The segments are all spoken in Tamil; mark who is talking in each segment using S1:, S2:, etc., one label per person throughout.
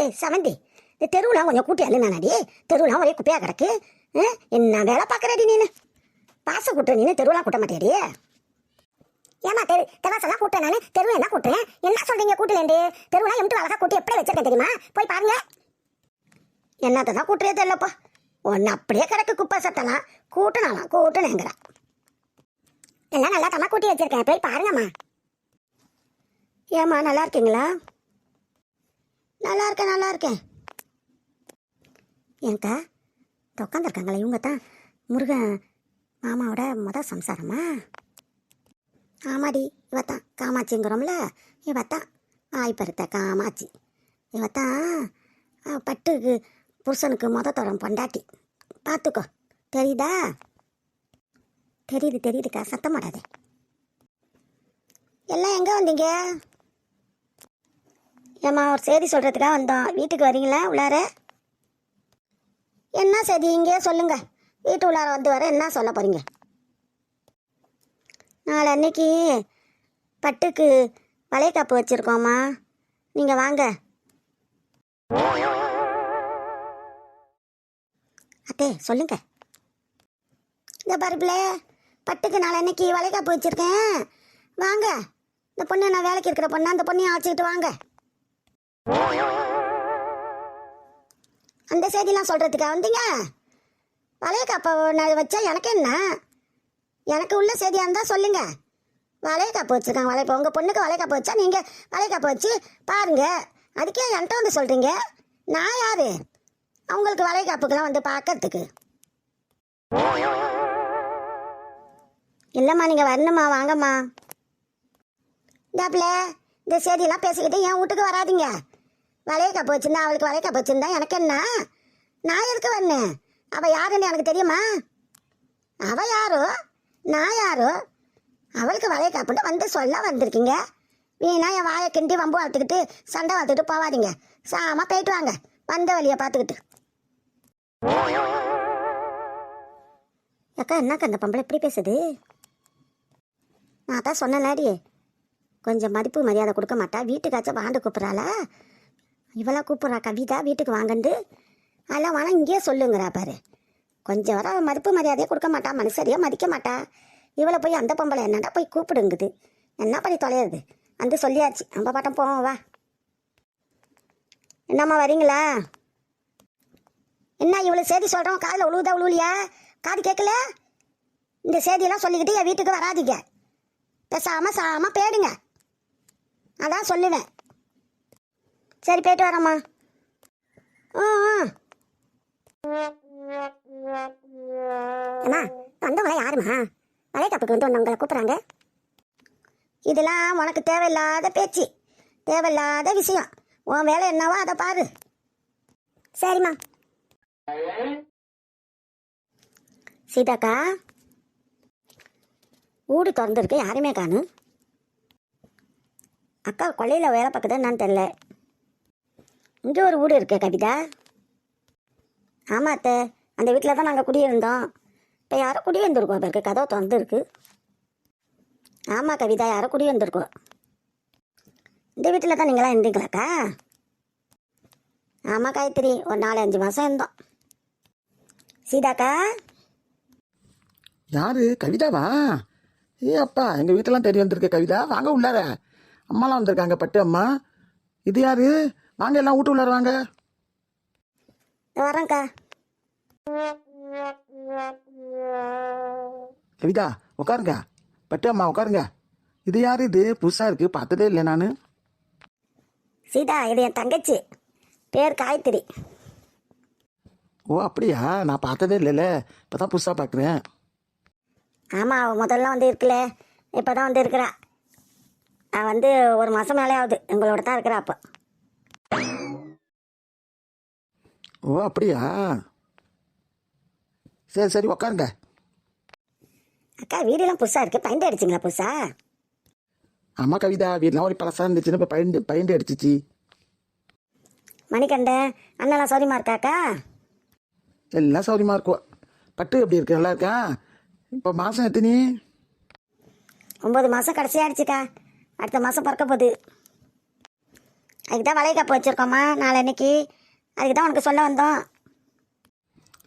S1: ஏய் சமந்தி இந்த தெருவுலாம் கொஞ்சம் கூட்டி அள்ளுனாடி தெருவுலாம் ஒரே குப்பையாக கிடக்கு. என்ன வேலை பார்க்குறடி நீனு? பாச கூட்ட நீனு தெருவுலாம் கூட்ட மாட்டேடி ஏமா தெரு தெவாசெல்லாம் கூட்ட நான் தெருவு என்ன கூட்டுறேன். என்ன சொல்றீங்க கூட்டலேண்டு தெருவுலாம் எம்பிட்டு அழகாக கூட்டி எப்படி வச்சிருக்கேன் தெரியுமா? போய் பாருங்க. என்னத்தை தான் கூட்டுறே தெரியலப்பா. ஒன்று அப்படியே கிடக்கு குப்பை சத்தலாம் கூட்டினாலாம் கூட்டணுங்கிறா எல்லாம் நல்லா தம்மா கூட்டி வச்சிருக்கேன். போய் பாருங்கம்மா. ஏம்மா நல்லா இருக்கீங்களா? நல்லா இருக்கேன் நல்லா இருக்கேன் ஏங்கா உட்காந்துருக்காங்களே இவங்க தான் முருகன் மாமாவோட முத சம்சாரமா? ஆமாடி இவத்தான் காமாட்சிங்கிறோம்ல இவத்தான் ஆய்ப்பருத்த காமாட்சி. இவத்தான் பட்டுக்கு புருஷனுக்கு மொத தரம் பொண்டாட்டி. பார்த்துக்கோ தெரியுதா? தெரியுது தெரியுதுக்கா சத்தமாடாதே எல்லாம் எங்கே வந்தீங்க? ஏம்மா ஒரு செய்தி சொல்கிறதுக்காக வந்தோம். வீட்டுக்கு வரீங்களா? உள்ளார? என்ன செய்தி? இங்கே சொல்லுங்க. வீட்டு உள்ளார வந்து வர என்ன சொல்ல போகிறீங்க நாளை அன்னைக்கு பட்டுக்கு வளைகாப்பு வச்சுருக்கோம்மா. நீங்கள் வாங்க. அத்தே சொல்லுங்க. இந்த பருப்பில் பட்டுக்கு நாளை அன்னைக்கு வளைகாப்பு வச்சுருக்கேன். வாங்க. இந்த பொண்ணு நான் வேலைக்கு இருக்கிற பொண்ணு அந்த பொண்ணையும் அழைச்சிக்கிட்டு வாங்க. அந்த செய்திலாம் சொல்கிறதுக்கா வந்தீங்க? வளையக்காப்பை நான் வச்சா எனக்கு என்ன? எனக்கு உள்ள செய்தியாக இருந்தால் சொல்லுங்கள் வளைய காப்பு வச்சுருக்காங்க வளையப்பா உங்கள் பொண்ணுக்கு வளையக்காப்பு வச்சா நீங்கள் வளையக்காப்பு வச்சு பாருங்கள் அதுக்கே என்கிட்ட வந்து சொல்கிறீங்க நான் யார்? அவங்களுக்கு வளையக்காப்புக்கெல்லாம் வந்து பார்க்கறதுக்கு இல்லைம்மா நீங்கள் வரணுமா வாங்கம்மா. இந்தாப்புல இந்த செய்தியெல்லாம் பேசிக்கிட்டு என் வீட்டுக்கு வராதீங்க. வளைய காப்பு வச்சிருந்தா அவளுக்கு வளைய கப்பு வச்சிருந்தா எனக்கு என்ன? நான் எதுக்கு வந்தேன்? அவள் யாருன்னு எனக்கு தெரியுமா? அவள் யாரோ? நான் யாரோ? அவளுக்கு வளைய காப்புன்ட்டு வந்து சொல்ல வந்திருக்கீங்க. வீணா என் வாயை கிண்டி வம்பு வளர்த்துக்கிட்டு சண்டை வளர்த்துக்கிட்டு போவாதீங்க. சாமா போயிட்டு வாங்க. வந்த வழியை பார்த்துக்கிட்டு. அக்கா என்னக்கா அந்த பொம்பளை எப்படி பேசுது? நான் தான் சொன்னேன்லாடி கொஞ்சம் மதிப்பு மரியாதை கொடுக்க மாட்டா. வீட்டுக்காச்சும் வாண்டு கூப்பிட்றாளா? இவளாம் கூப்பிட்றா கவிதா வீட்டுக்கு வாங்கண்டு. அதெல்லாம் வேணால் இங்கேயே சொல்லுங்கிறா பாரு. கொஞ்சம் வர மதிப்பு மரியாதையே கொடுக்க மாட்டா மனுஷரியாக மதிக்க மாட்டா. இவளை போய் அந்த பொம்பளை என்னடா போய் கூப்பிடுங்குது. என்ன பண்ணி தொலையிறது வந்து சொல்லியாச்சு. நம்ம பாட்டம் போவோம் வா. என்னம்மா வரீங்களா? என்ன இவ்வளோ செய்தி சொல்கிறோம் காதில் உழுவுதா உழுவுலையா? காது கேட்கல? இந்த செய்தியெல்லாம் சொல்லிக்கிட்டு என் வீட்டுக்கு வராதீங்க. பேசாமல் சாம போயிடுங்க அதான் சொல்லுவேன். சரி போயிட்டு வரம்மா. ஆ ஆ. அம்மா வந்தவங்கள யாரும்மா? வளைகாப்புக்கு வந்து உங்களை கூப்பிட்றாங்க. இதெல்லாம் உனக்கு தேவையில்லாத பேச்சு தேவையில்லாத விஷயம். உன் வேலை என்னவோ அதை பாரு. சரிம்மா. சீதாக்கா வீடு திறந்துருக்கு யாருமே காணும். அக்கா கொள்ளையில் வேலை பார்க்குதுன்னு நான் தெரில இங்கே ஒரு வீடு இருக்கு கவிதா. ஆமாம் அத்தை. அந்த வீட்டில் தான் நாங்கள் குடியிருந்தோம். இப்போ யாரோ குடி வந்திருக்கோம் இருக்கு. கதவு திறந்துருக்கு. ஆமாம் கவிதா யாரோ குடி வந்திருக்கோம். இந்த வீட்டில் தான் நீங்களாம் இருந்தீங்களாக்கா ஆமாம் காயத்ரி ஒரு நாலு அஞ்சு மாதம் இருந்தோம். சீதாக்கா
S2: யாரு? கவிதாவா? ஏ அப்பா எங்கள் வீட்டெல்லாம் தேடி வந்திருக்க கவிதா. வாங்க உள்ளார. அம்மாலாம் வந்திருக்காங்க பட்டு அம்மா. இது யாரு? வாங்க எல்லாம் வீட்டு உள்ளார வாங்க.
S1: இதோ வரேன்க்கா.
S2: கவிதா உட்காருங்க பட்டு அம்மா உட்காருங்க இது யாரு இது? புதுசாக இருக்கு பார்த்ததே இல்லை நான்.
S1: சீதா இது என் தங்கச்சி. பேர் காயத்ரி.
S2: ஓ அப்படியா? நான் பார்த்ததே இல்லைல்ல. இப்போ தான் புதுசாக பார்க்குறேன்.
S1: ஆமாம் அவள் முதல்ல வந்து இருக்கல இப்போ தான் வந்து இருக்கிறா. அவள் வந்து ஒரு மாதம் மேலே ஆகுது எங்களோட தான் இருக்கிறா அப்போ.
S2: ஓ அப்படியா? சரி சரி உட்காருங்க
S1: அக்கா வீடெல்லாம் புதுசாக இருக்குது பைண்ட் அடிச்சிங்களா புதுசா?
S2: ஆமாம் கவிதா. வீடெலாம் ஒரு பழசாக இருந்துச்சுன்னு இப்போ பயந்து பயந்து அடிச்சிச்சு.
S1: மணிகண்டன் அண்ணெல்லாம் சௌரியமா இருக்காக்கா
S2: எல்லாம் சௌரியமாக இருக்கும் பட்டு எப்படி இருக்கு? நல்லா இருக்கா? இப்போ மாதம் எத்தனி?
S1: ஒம்பது மாதம் கடைசியாக ஆயிடுச்சுக்கா. அடுத்த மாதம் பிறக்க போகுது. அதுக்கு தான் வளைகாப்பு வச்சுருக்கோம்மா நாளன்னைக்கு. அதுக்கு தான் உனக்கு சொல்ல வந்தோம்.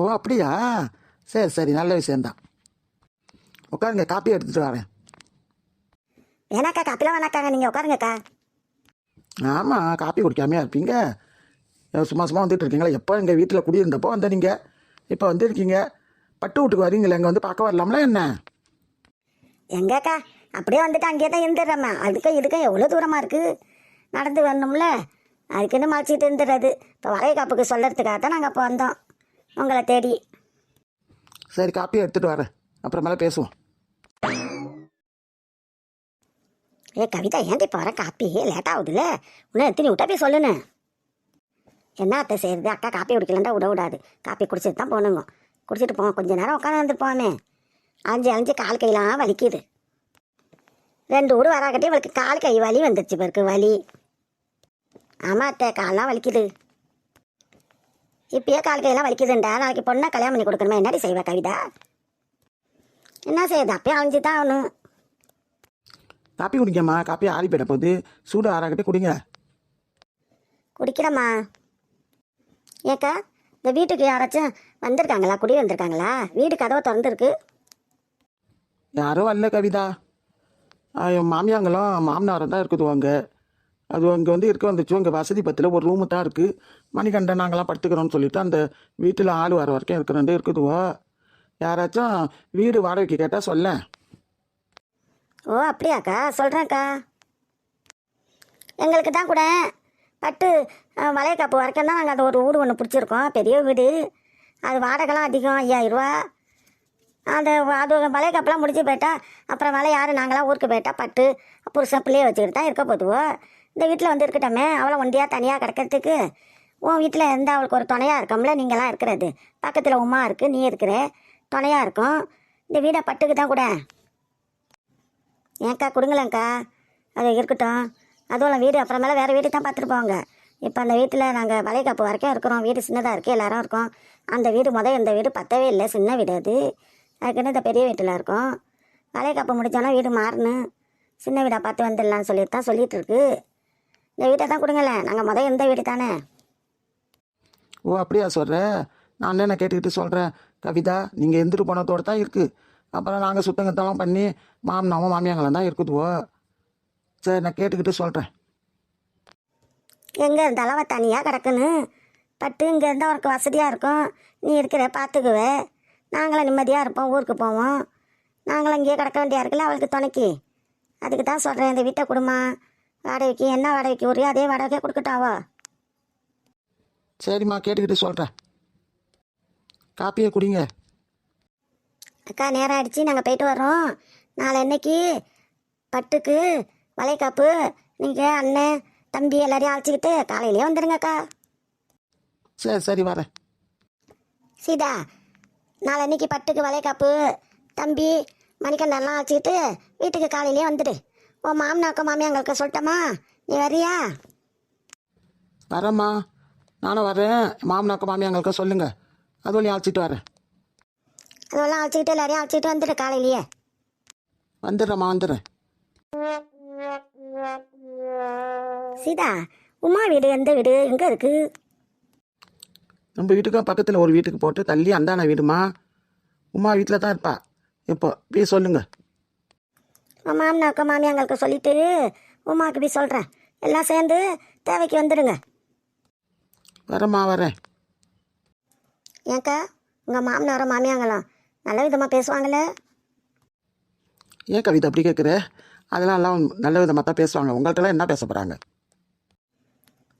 S2: ஓ அப்படியா? சரி சரி நல்ல விஷயந்தான் உட்காருங்க காப்பி எடுத்துகிட்டு வரேன்.
S1: வேணாக்கா காப்பிலாம் வேணாக்காங்க நீங்கள் உட்காருங்கக்கா.
S2: ஆமாம் காப்பி குடிக்காமையா இருப்பீங்க? சும்மா சும்மா வந்துட்டு இருக்கீங்களா? எப்போ எங்கள் வீட்டில் குடியிருந்தப்போ வந்த நீங்கள் இப்போ வந்திருக்கீங்க. பட்டு வீட்டுக்கு வரீங்களே இங்கே வந்து பார்க்க வரலாம்ல என்ன?
S1: எங்கக்கா அப்படியே வந்துட்டு அங்கேயே தான் இருந்துடுறோம்மா. அதுக்கும் இதுக்கும் எவ்வளோ தூரமாக இருக்குது நடந்து வரணும்ல. அதுக்குன்னு மறைச்சிட்டு இருந்துடுறது இப்போ வளைகாப்புக்கு சொல்லறதுக்காக தான் நாங்கள் இப்போ வந்தோம். உங்களை தேடி.
S2: சரி காப்பி எடுத்துகிட்டு வரேன். அப்புறமேல பேசுவோம்.
S1: ஏ கவிதா ஏன்டி இப்போ வர காப்பி? லேட் ஆகுதுல்ல. இன்னும் எத்தனை விட்டா போய் சொல்லுன்னு. என்ன அத்தை செய்யறது? அக்கா காப்பி குடிக்கலண்டா விட விடாது காப்பி குடிச்சிட்டு தான் போகணுங்க. குடிச்சிட்டு போவோம் கொஞ்ச நேரம் உட்காந்து வந்துருப்போமே அலைஞ்சு அலைஞ்சு கால் கையெல்லாம் வலிக்குது. ரெண்டு ஊர் வராக்கட்டி இவளுக்கு கால் கை வலி வந்துருச்சு பிறகு வலி. ஆமாம் அத்தை கால்லாம் வலிக்குது. இப்பயே கால் கையெல்லாம் வலிக்குதுண்டா. நாளைக்கு பொண்ணை கல்யாணம் பண்ணி கொடுக்கணுமா? என்னடி செய்வா கவிதா? என்ன செய்யுது அப்பயே அலைஞ்சு தான் ஆகணும்.
S2: காப்பி குடிங்கம்மா. காப்பி ஆறி போயிட போகுது. சூடு ஆறாகட்டி குடிங்க.
S1: குடிக்கிறேம்மா ஏக்கா இந்த வீட்டுக்கு யாராச்சும் வந்திருக்காங்களா? குடி வந்திருக்காங்களா? வீடு கதவை திறந்துருக்கு.
S2: யாரும் வரல கவிதா. என் மாமியாங்களும் மாமனாரும் தான் இருக்குது அங்கே. அது அங்கே வந்து இருக்க வந்துச்சு. அங்கே வசதி பத்தில் ஒரு ரூமு தான் இருக்குது மணிகண்டன் நாங்களாம் படுத்துக்கிறோம்னு சொல்லிட்டு அந்த வீட்டில் ஆள் வர வரைக்கும் இருக்கிறோண்டு இருக்குதுவோ. யாராச்சும் வீடு வாடகைக்கு கேட்டால் சொல்ல
S1: ஓ அப்படியாக்கா? சொல்கிறேன்க்கா எங்களுக்கு தான் கூட பட்டு வளையக்காப்பு வரைக்கும் தான் நாங்கள் அது ஒரு வீடு ஒன்று பிடிச்சிருக்கோம். பெரிய வீடு. அது வாடகைலாம் அதிகம் ஐயாயிரரூவா அந்த அது வளையக்காப்பெலாம் முடிச்சு போயிட்டா அப்புறம் வேலை யார் நாங்களாம் ஊருக்கு போயிட்டா பட்டு புருஷன் பிள்ளைய வச்சுக்கிட்டு தான் இருக்க போதுவோ. இந்த வீட்டில் வந்து இருக்கட்டோமே அவளை ஒண்டியாக தனியாக கிடக்கிறதுக்கு. உன் வீட்டில் இருந்தால் அவளுக்கு ஒரு துணையாக இருக்கோம்ல நீங்களாம் இருக்கிறது. பக்கத்தில் உமா இருக்குது நீ இருக்கிற. துணையாக இருக்கும். இந்த வீடை பட்டுக்கு தான் கூட. ஏன்க்கா கொடுங்களேங்க்கா அது இருக்கட்டும். அதுவும் வீடு அப்புறமேல வேறு வீடு தான் பார்த்துட்டு போவாங்க இப்போ அந்த வீட்டில் நாங்கள் வளைகாப்பு வரைக்கும் இருக்கிறோம். வீடு சின்னதாக இருக்குது எல்லாரும் இருக்கோம். அந்த வீடு முதல் இந்த வீடு பத்தவே இல்லை சின்ன வீடு அது. அதுக்குன்னு இந்த பெரிய வீட்டில் இருக்கோம்? வளைகாப்பு முடித்தோன்னா வீடு மாறணும். சின்ன வீடாக பார்த்து வந்துடலான்னு சொல்லிட்டு தான் சொல்லிகிட்ருக்கு இருக்கு. இந்த வீட்டை தான் கொடுங்களேன் நாங்கள் முதல் இருந்த வீடு தானே?
S2: ஓ அப்படியா சொல்கிற நான் என்ன கேட்டுக்கிட்டு சொல்கிறேன் கவிதா நீங்கள் எந்திரு போனதோடு தான் இருக்குது அப்புறம் நாங்கள் சுத்தங்கத்தெல்லாம் பண்ணி மாமனாவும் மாமியாங்களும் தான் இருக்குதுவோ. சரி நான் கேட்டுக்கிட்டு சொல்கிறேன்
S1: எங்கே அவள் தனியாக கிடக்குன்னு? பட்டு இங்கே இருந்தால் உனக்கு வசதியாக இருக்கும். நீ இருக்கிற பார்த்துக்குவே நாங்களும் நிம்மதியாக இருப்போம் ஊருக்கு போவோம். நாங்களும் இங்கேயே கிடக்க வேண்டியா இருக்குல்ல அவளுக்கு துணைக்கு? அதுக்கு தான் சொல்கிறேன் இந்த வீட்டை கொடுமா. வாடகைக்கு என்ன வாடகைக்கு? ஒரே அதே வாடகைக்கே கொடுக்கட்டாவோ?
S2: சரிம்மா கேட்டுக்கிட்டு சொல்கிறேன் காப்பியை குடிங்க.
S1: அக்கா நேரம் ஆயிடுச்சு. நாங்கள் போயிட்டு வரோம் நாளை என்னைக்கு பட்டுக்கு வளைகாப்பு நீங்கள் அண்ணன் தம்பி எல்லாரையும் அழைச்சிக்கிட்டு காலையிலேயே வந்துடுங்கக்கா
S2: சரி சரி வரேன்.
S1: சீதா நாளன்னைக்கு பட்டுக்கு வளைகாப்பு தம்பி மணிக்கண்டெல்லாம் வச்சுக்கிட்டு வீட்டுக்கு காலையிலேயே வந்துடு. உன் மாமனாக்கும் மாமியாங்களுக்கு சொல்லட்டமா? நீ வரியா?
S2: வரேம்மா. நானும் வரேன். மாமனாக்கும் மாமியாங்களுக்கும் சொல்லுங்கள் அதுவும் அழைச்சிட்டு வரேன்.
S1: அதெல்லாம் அழைச்சிக்கிட்டு எல்லாரையும் அழைச்சிட்டு வந்துடு காலையிலேயே.
S2: வந்துடுறேம்மா வந்துடுறேன்.
S1: சீதா உமா வீடு எந்த வீடு? எங்கே இருக்கு?
S2: நம்ம வீட்டுக்கும் பக்கத்தில் ஒரு வீட்டுக்கு போட்டு தள்ளி அந்தான வீடுமா உமா வீட்டில் தான் இருப்பா. இப்போ போய் சொல்லுங்க.
S1: உன் மாமனாக்கும் மாமியாங்களுக்கு சொல்லிட்டு உமாக்கு போய் சொல்கிறேன் எல்லாம் சேர்ந்து தேவைக்கு வந்துடுங்க.
S2: வரேம்மா வரேன்.
S1: ஏன்க்கா உங்கள் மாமனாரும் மாமியாங்களாம் நல்ல விதமாக பேசுவாங்களே
S2: ஏன் கவிதை அப்படி கேட்குற அதெல்லாம் எல்லாம் நல்ல விதமாக தான் பேசுவாங்க. உங்கள்கிட்டலாம் என்ன பேச போகிறாங்க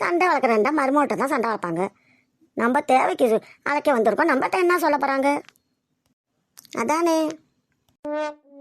S1: சண்டை வளர்க்குறேன்டா மருமகிட்ட தான் சண்டை வளர்ப்பாங்க. நம்ம தேவைக்கு அழைக்க வந்திருக்கோம். நம்மகிட்ட என்ன சொல்ல போகிறாங்க அதானே.